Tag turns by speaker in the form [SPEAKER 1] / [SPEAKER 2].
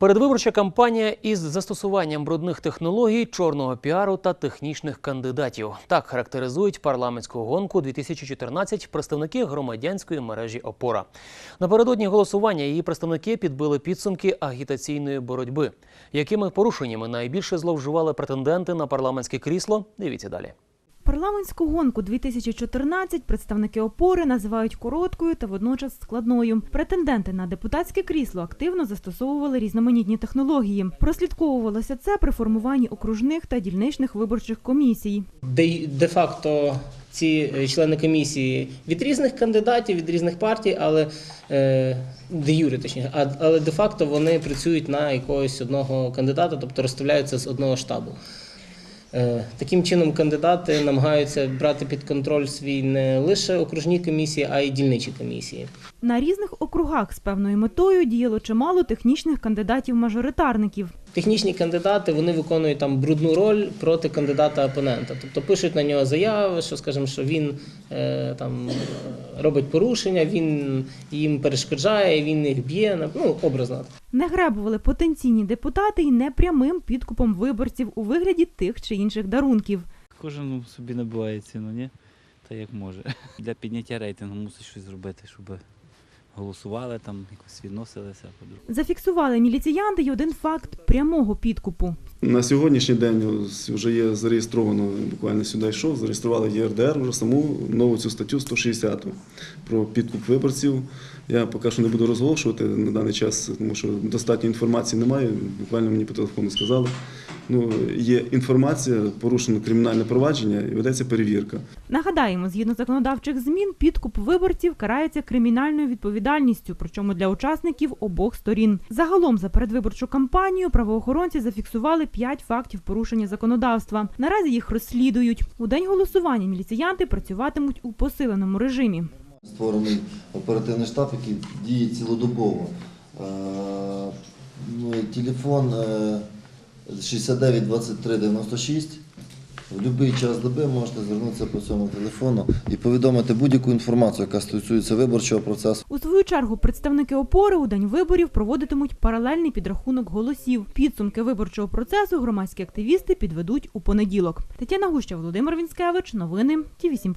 [SPEAKER 1] Передвиборча кампанія із застосуванням брудних технологій, чорного піару та технічних кандидатів. Так характеризують парламентську гонку 2014 представники громадянської мережі Опора. Напередодні голосування її представники підбили підсумки агітаційної боротьби. Якими порушеннями найбільше зловживали претенденти на парламентське крісло? Дивіться далі.
[SPEAKER 2] Парламентську гонку 2014 представники опори називають короткою та водночас складною. Претенденти на депутатське крісло активно застосовували різноманітні технології. Прослідковувалося це при формуванні окружних та дільничних виборчих комісій.
[SPEAKER 3] де, де-факто ці е, члени комісії від різних кандидатів, від різних партій, але е, де юри, точніше, але де-факто вони працюють на якогось одного кандидата, тобто розставляються з одного штабу. Е, Таким чином, кандидати намагаються брати під контроль свій не лише окружні комісії, а й дільничі комісії.
[SPEAKER 2] На різних округах з певною метою діяло чимало технічних кандидатів-мажоритарників.
[SPEAKER 3] Технічні кандидати вони виконують там брудну роль проти кандидата опонента. Тобто пишуть на нього заяви, що скажімо, що він е, там робить порушення, він їм перешкоджає, він їх б'є. Ну образно.
[SPEAKER 2] Не гребували потенційні депутати й непрямим підкупом виборців у вигляді тих чи інших дарунків.
[SPEAKER 4] Кожен ну, собі набиває ціну, ні? Та як може. Для підняття рейтингу мусить щось зробити, щоб голосували, там якось відносилися.
[SPEAKER 2] Зафіксували міліціянти й один факт прямого підкупу.
[SPEAKER 5] На сьогоднішній день вже є зареєстровано, буквально сюди йшов, зареєстрували ЄРДР вже саму нову цю статтю 160 про підкуп виборців. Я поки що не буду розголошувати на даний час, тому що достатньо інформації немає. Буквально мені по телефону сказали. Ну, є інформація, порушено кримінальне провадження і ведеться перевірка.
[SPEAKER 2] Нагадаємо, згідно законодавчих змін, підкуп виборців карається кримінальною відповідальністю, причому для учасників обох сторін. Загалом за передвиборчу кампанію правоохоронці зафіксували п'ять фактів порушення законодавства. Наразі їх розслідують. У день голосування міліціянти працюватимуть у посиленому режимі.
[SPEAKER 6] Створений оперативний штаб, який діє цілодобово. Е, ну, Телефон е, 69 23 96. В будь-який час доби можете звернутися по цьому телефону і повідомити будь-яку інформацію, яка стосується виборчого процесу.
[SPEAKER 2] У свою чергу представники опори у день виборів проводитимуть паралельний підрахунок голосів. Підсумки виборчого процесу громадські активісти підведуть у понеділок. Тетяна Гуща, Володимир Вінськевич. Новини Ті 8